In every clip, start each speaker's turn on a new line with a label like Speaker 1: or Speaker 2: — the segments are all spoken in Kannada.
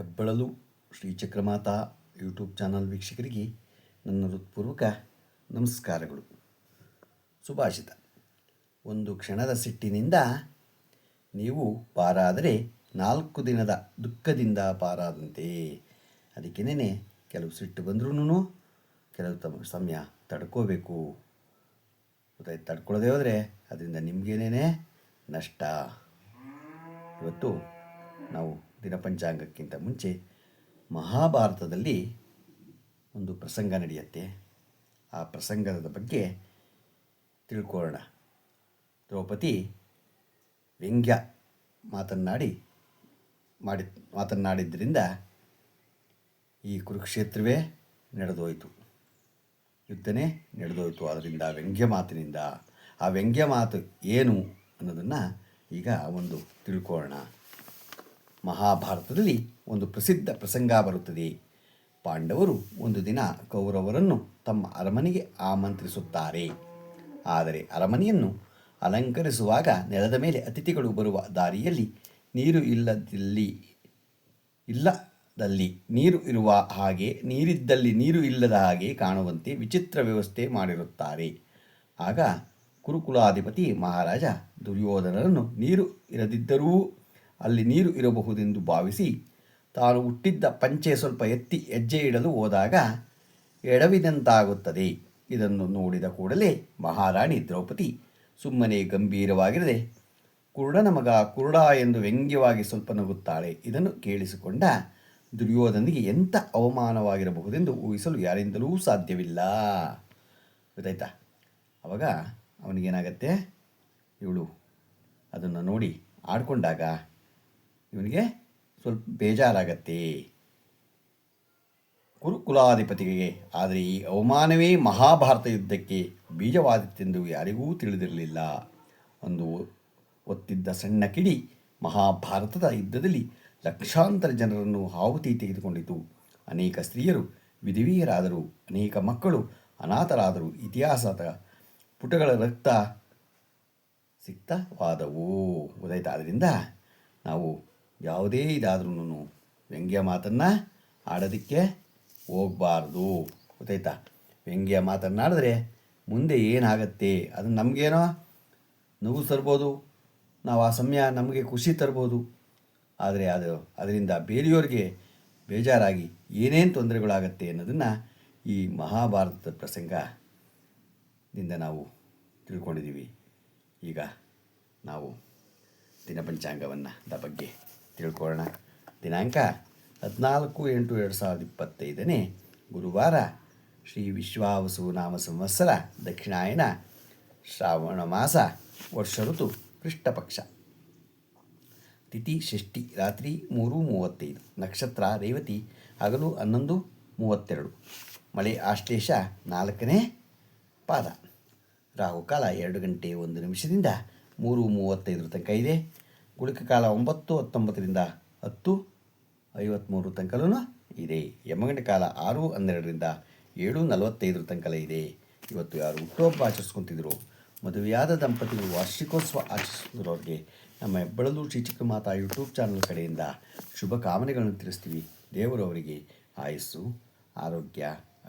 Speaker 1: ಹೆಬ್ಬಳಲು ಶ್ರೀ ಚಕ್ರಮಾತಾ ಯೂಟ್ಯೂಬ್ ಚಾನಲ್ ವೀಕ್ಷಕರಿಗೆ ನನ್ನ ಹೃತ್ಪೂರ್ವಕ ನಮಸ್ಕಾರಗಳು. ಸುಭಾಷಿತ. ಒಂದು ಕ್ಷಣದ ಸಿಟ್ಟಿನಿಂದ ನೀವು ಪಾರಾದರೆ ನಾಲ್ಕು ದಿನದ ದುಃಖದಿಂದ ಪಾರಾದಂತೆ. ಅದಕ್ಕೇನೆ ಕೆಲವು ಸಿಟ್ಟು ಬಂದ್ರೂ ಕೆಲವು ತಮ್ಮ ಸಮಯ ತಡ್ಕೋಬೇಕು. ಗೊತ್ತಾಯ್ತು ತಡ್ಕೊಳ್ಳೋದೇ ಹೋದರೆ ಅದರಿಂದ ನಿಮಗೇನೇ ನಷ್ಟ. ಇವತ್ತು ನಾವು ದಿನಪಂಚಾಂಗಕ್ಕಿಂತ ಮುಂಚೆ ಮಹಾಭಾರತದಲ್ಲಿ ಒಂದು ಪ್ರಸಂಗ ನಡೆಯುತ್ತೆ. ಆ ಪ್ರಸಂಗದ ಬಗ್ಗೆ ತಿಳ್ಕೊಳ್ಳೋಣ. ದ್ರೌಪದಿ ವ್ಯಂಗ್ಯ ಮಾತನ್ನಾಡಿ ಮಾಡಿ ಮಾತನ್ನಾಡಿದ್ದರಿಂದ ಈ ಕುರುಕ್ಷೇತ್ರವೇ ನಡೆದೋಯಿತು. ಯುದ್ಧನೇ ನಡೆದೋಯಿತು. ಅದರಿಂದ ವ್ಯಂಗ್ಯ ಮಾತಿನಿಂದ ಆ ವ್ಯಂಗ್ಯ ಮಾತು ಏನು ಅನ್ನೋದನ್ನು ಈಗ ಒಂದು ತಿಳ್ಕೊಳ್ಳೋಣ. ಮಹಾಭಾರತದಲ್ಲಿ ಒಂದು ಪ್ರಸಿದ್ಧ ಪ್ರಸಂಗ ಬರುತ್ತದೆ. ಪಾಂಡವರು ಒಂದು ದಿನ ಕೌರವರನ್ನು ತಮ್ಮ ಅರಮನೆಗೆ ಆಮಂತ್ರಿಸುತ್ತಾರೆ. ಆದರೆ ಅರಮನೆಯನ್ನು ಅಲಂಕರಿಸುವಾಗ ನೆಲದ ಮೇಲೆ ಅತಿಥಿಗಳು ಬರುವ ದಾರಿಯಲ್ಲಿ ನೀರು ಇಲ್ಲದಲ್ಲಿ ಇಲ್ಲದಲ್ಲಿ ನೀರು ಇರುವ ಹಾಗೆ ನೀರಿದ್ದಲ್ಲಿ ನೀರು ಇಲ್ಲದ ಹಾಗೆ ಕಾಣುವಂತೆ ವಿಚಿತ್ರ ವ್ಯವಸ್ಥೆ ಮಾಡಿರುತ್ತಾರೆ. ಆಗ ಕುರುಕುಲಾಧಿಪತಿ ಮಹಾರಾಜ ದುರ್ಯೋಧನರನ್ನು ನೀರು ಇರದಿದ್ದರೂ ಅಲ್ಲಿ ನೀರು ಇರಬಹುದೆಂದು ಭಾವಿಸಿ ತಾನು ಹುಟ್ಟಿದ್ದ ಪಂಚೆ ಸ್ವಲ್ಪ ಎತ್ತಿ ಹೆಜ್ಜೆ ಇಡಲು ಹೋದಾಗ ಎಡವಿದಂತಾಗುತ್ತದೆ. ಇದನ್ನು ನೋಡಿದ ಕೂಡಲೇ ಮಹಾರಾಣಿ ದ್ರೌಪದಿ ಸುಮ್ಮನೆ ಗಂಭೀರವಾಗಿರದೆ, ಕುರುಡನ ಮಗ, ಕುರುಡ ಎಂದು ವ್ಯಂಗ್ಯವಾಗಿ ಸ್ವಲ್ಪ ನಗುತ್ತಾಳೆ. ಇದನ್ನು ಕೇಳಿಸಿಕೊಂಡ ದುರ್ಯೋಧನಿಗೆ ಎಂಥ ಅವಮಾನವಾಗಿರಬಹುದೆಂದು ಊಹಿಸಲು ಯಾರಿಂದಲೂ ಸಾಧ್ಯವಿಲ್ಲ. ಗೊತ್ತಾಯ್ತಾ? ಅವಾಗ ಅವನಿಗೇನಾಗತ್ತೆ? ಇವಳು ಅದನ್ನು ನೋಡಿ ಆಡ್ಕೊಂಡಾಗ ಇವನಿಗೆ ಸ್ವಲ್ಪ ಬೇಜಾರಾಗತ್ತೆ. ಕುರುಕುಲಾಧಿಪತಿಗೆ ಆದರೆ ಈ ಅವಮಾನವೇ ಮಹಾಭಾರತ ಯುದ್ಧಕ್ಕೆ ಬೀಜವಾದಿತ್ತೆಂದು ಯಾರಿಗೂ ತಿಳಿದಿರಲಿಲ್ಲ. ಒಂದು ಒತ್ತಿದ್ದ ಸಣ್ಣ ಕಿಡಿ ಮಹಾಭಾರತದ ಯುದ್ಧದಲ್ಲಿ ಲಕ್ಷಾಂತರ ಜನರನ್ನು ಆಹುತಿ ತೆಗೆದುಕೊಂಡಿತು. ಅನೇಕ ಸ್ತ್ರೀಯರು, ವಿಧಿವೀಯರಾದರು, ಅನೇಕ ಮಕ್ಕಳು, ಅನಾಥರಾದರು, ಇತಿಹಾಸದ ಪುಟಗಳ ರಕ್ತ ಸಿಕ್ತವಾದವು. ಉದಯಿತ ಆದ್ದರಿಂದ ನಾವು ಯಾವುದೇ ಇದಾದ್ರೂ ವ್ಯಂಗ್ಯ ಮಾತನ್ನು ಆಡೋದಕ್ಕೆ ಹೋಗಬಾರ್ದು. ಗೊತ್ತಾಯ್ತಾ? ವ್ಯಂಗ್ಯ ಮಾತನ್ನಾಡಿದ್ರೆ ಮುಂದೆ ಏನಾಗತ್ತೆ? ಅದು ನಮಗೇನೋ ನಗು ತರ್ಬೋದು. ನಾವು ಆ ಸಮಯ ನಮಗೆ ಖುಷಿ ತರ್ಬೋದು. ಆದರೆ ಅದು ಅದರಿಂದ ಬೇರೆಯವ್ರಿಗೆ ಬೇಜಾರಾಗಿ ಏನೇನು ತೊಂದರೆಗಳಾಗತ್ತೆ ಅನ್ನೋದನ್ನು ಈ ಮಹಾಭಾರತದ ಪ್ರಸಂಗದಿಂದ ನಾವು ತಿಳ್ಕೊಂಡಿದ್ದೀವಿ. ಈಗ ನಾವು ದಿನಪಂಚಾಂಗವನ್ನು ದ ಬಗ್ಗೆ ತಿಳ್ಕೊಳ್ಳೋಣ. ದಿನಾಂಕ ಹದಿನಾಲ್ಕು ಎಂಟು ಎರಡು ಸಾವಿರದ ಇಪ್ಪತ್ತೈದನೇ ಗುರುವಾರ ಶ್ರೀ ವಿಶ್ವಾವಸು ನಾಮ ಸಂವತ್ಸರ ದಕ್ಷಿಣಾಯನ ಶ್ರಾವಣ ಮಾಸ ವರ್ಷ ಋತು ಕೃಷ್ಣಪಕ್ಷ ತಿಥಿ ಷಷ್ಠಿ ರಾತ್ರಿ ಮೂರು ಮೂವತ್ತೈದು, ನಕ್ಷತ್ರ ರೇವತಿ ಹಗಲು ಹನ್ನೊಂದು ಮೂವತ್ತೆರಡು, ಮಳೆ ಆಶ್ಲೇಷ ನಾಲ್ಕನೇ ಪಾದ. ರಾಹುಕಾಲ ಎರಡು ಗಂಟೆ ಒಂದು ನಿಮಿಷದಿಂದ ಮೂರು ಮೂವತ್ತೈದರ ತನಕ ಇದೆ. ಗುಳಿಕ ಕಾಲ ಒಂಬತ್ತು ಹತ್ತೊಂಬತ್ತರಿಂದ ಹತ್ತು ಐವತ್ತ್ಮೂರು ತನಕಲೂ ಇದೆ. ಯಮಗಂಡ ಕಾಲ ಆರು ಹನ್ನೆರಡರಿಂದ ಏಳು ನಲವತ್ತೈದರ ತನಕ ಇದೆ. ಇವತ್ತು ಯಾರು ಹುಟ್ಟುಹಬ್ಬ ಆಚರಿಸ್ಕೊತಿದ್ರು? ಮದುವೆಯಾದ ದಂಪತಿಗಳು ವಾರ್ಷಿಕೋತ್ಸವ ಆಚರಿಸಿದವ್ರಿಗೆ ನಮ್ಮ ಹೆಬ್ಬಳಲು ಶ್ರೀ ಚಿಕ್ಕಮಾತಾ ಯೂಟ್ಯೂಬ್ ಚಾನಲ್ ಕಡೆಯಿಂದ ಶುಭ ಕಾಮನೆಗಳನ್ನು ತಿಳಿಸ್ತೀವಿ. ದೇವರು ಅವರಿಗೆ ಆಯಸ್ಸು, ಆರೋಗ್ಯ,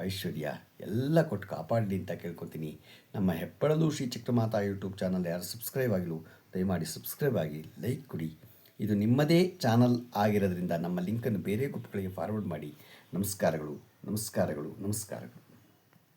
Speaker 1: ಐಶ್ವರ್ಯ ಎಲ್ಲ ಕೊಟ್ಟು ಕಾಪಾಡಲಿ ಅಂತ ಕೇಳ್ಕೊತೀನಿ ನಮ್ಮ ಹೆಬ್ಬಳಲು ಶ್ರೀ ಚಿಕ್ಕಮಾತಾ ಯೂಟ್ಯೂಬ್ ಚಾನಲ್ ಯಾರು ಸಬ್ಸ್ಕ್ರೈಬ್ ಆಗಿಲ್ಲ ದಯಮಾಡಿ ಸಬ್ಸ್ಕ್ರೈಬ್ ಆಗಿ ಲೈಕ್ ಕೊಡಿ. ಇದು ನಿಮ್ಮದೇ ಚಾನಲ್ ಆಗಿರೋದ್ರಿಂದ ನಮ್ಮ ಲಿಂಕನ್ನು ಬೇರೆ ಗ್ರೂಪ್ಗಳಿಗೆ ಫಾರ್ವರ್ಡ್ ಮಾಡಿ. ನಮಸ್ಕಾರಗಳು ನಮಸ್ಕಾರಗಳು ನಮಸ್ಕಾರಗಳು.